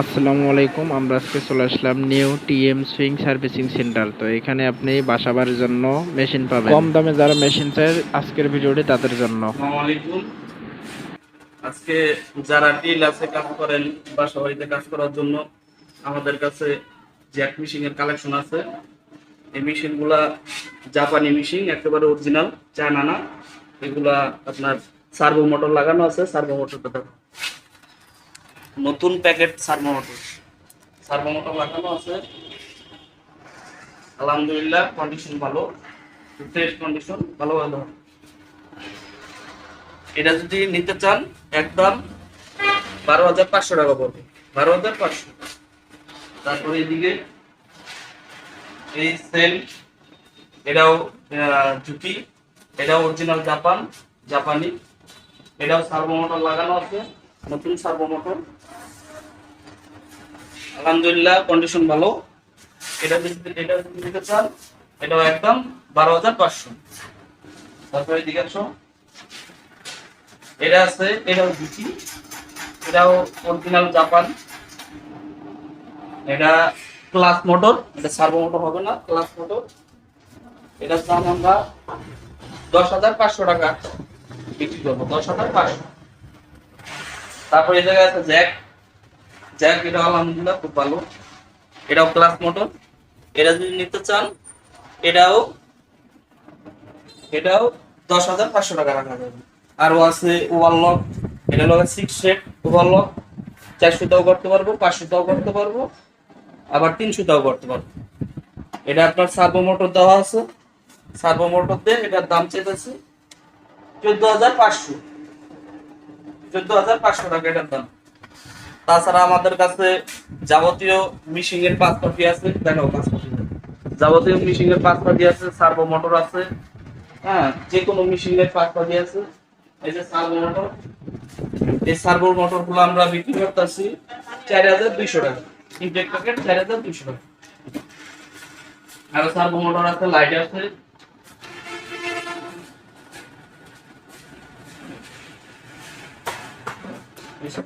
আসসালামু আলাইকুম আমরা আজকে চলে আসলাম new TM sewing servicing centre. তো এখানে আপনি বাসাবাড়ির জন্য মেশিন পাবেন। কম দামে যারা মেশিন চায় আজকের ভিডিওটি তাদের জন্য। আজকে যারা ডিল আছে কাজ করেন বাসা বাড়িতে কাজ করার জন্য আমাদের কাছে জ্যাক মেশিন এর কালেকশন আছে। এই মেশিনগুলা জাপানি মেশিন একেবারে অরিজিনাল চায়না না। এগুলা আপনার সার্ভো মোটর লাগানো আছে সার্ভো মোটরটা দেখো নতুন packet servo motor servo motor লাগানো আছে। আলহামদুলিল্লাহ কন্ডিশন ভালো। ফ্রেশ কন্ডিশন ভালো ভালো। এটা যদি নিতে চান, একদম বারো হাজার পাঁচশো টাকা পড়বে। বারো হাজার পাঁচশো। তারপরে এদিকে এই সেল, এটাও জুটি এটাও অরিজিনাল জাপান, জাপানি। এটাও সার্ভো মোটর লাগানো আছে। নতুন সার্ভো মোটর আলহামদুলিল্লাহ কন্ডিশন ভালো। এটা যদি এটা যদি চান এটাও একদম বারো হাজার পাঁচশো। তারপরে এদিকে এটা আছে, এটাও জুটি এটাও অরিজিনাল জাপান এটা ক্লাস মোটর এটা সার্ভো মোটর হবে না ক্লাস মোটর এটার দাম আমরা দশ হাজার পাঁচশো টাকা বিক্রি করব, দশ হাজার পাঁচশো। তারপর এই জায়গায় আছে জ্যাক। জ্যাক, এটা আলহামদুলিল্লাহ খুব ভালো। এটাও ক্লাস মোটর এটা যদি নিতে চান, এটাও এটাও দশ হাজার পাঁচশো টাকা রাখা যাবে। আরও আছে ওভারলক এটা হলো সিক্স সেট ওভারলক চারশোটাও করতে পারব, পাঁচশোটাও করতে পারব, আবার তিনশোটাও করতে পারব। এটা আপনার সার্ভো মোটর দেওয়া আছে। সার্ভো মোটর দিয়ে এটার দাম চেয়েছি চোদ্দ হাজার পাঁচশো। চোদ্দ হাজার পাঁচশো টাকা এটার দাম। তাছাড়া আমাদের কাছে যাবতীয় মিশিং এর পাঁচ কপি আছে। দেখো যাবতীয় মিশিং এর পাঁচ কপি আছে সার্ভো মোটর আছে। হ্যাঁ যে কোনো মেশিন এর পাঁচ কপি আছে। এই যে সার্ভো মোটর এই সার্ভো মোটরগুলো আমরা বিক্রি করতেছি চার হাজার দুইশো টাকা। ইনটেক প্যাকেট চার হাজার দুইশো টাকা। আরও সার্ভো মোটর আছে লাইট আছে। Yes, sir.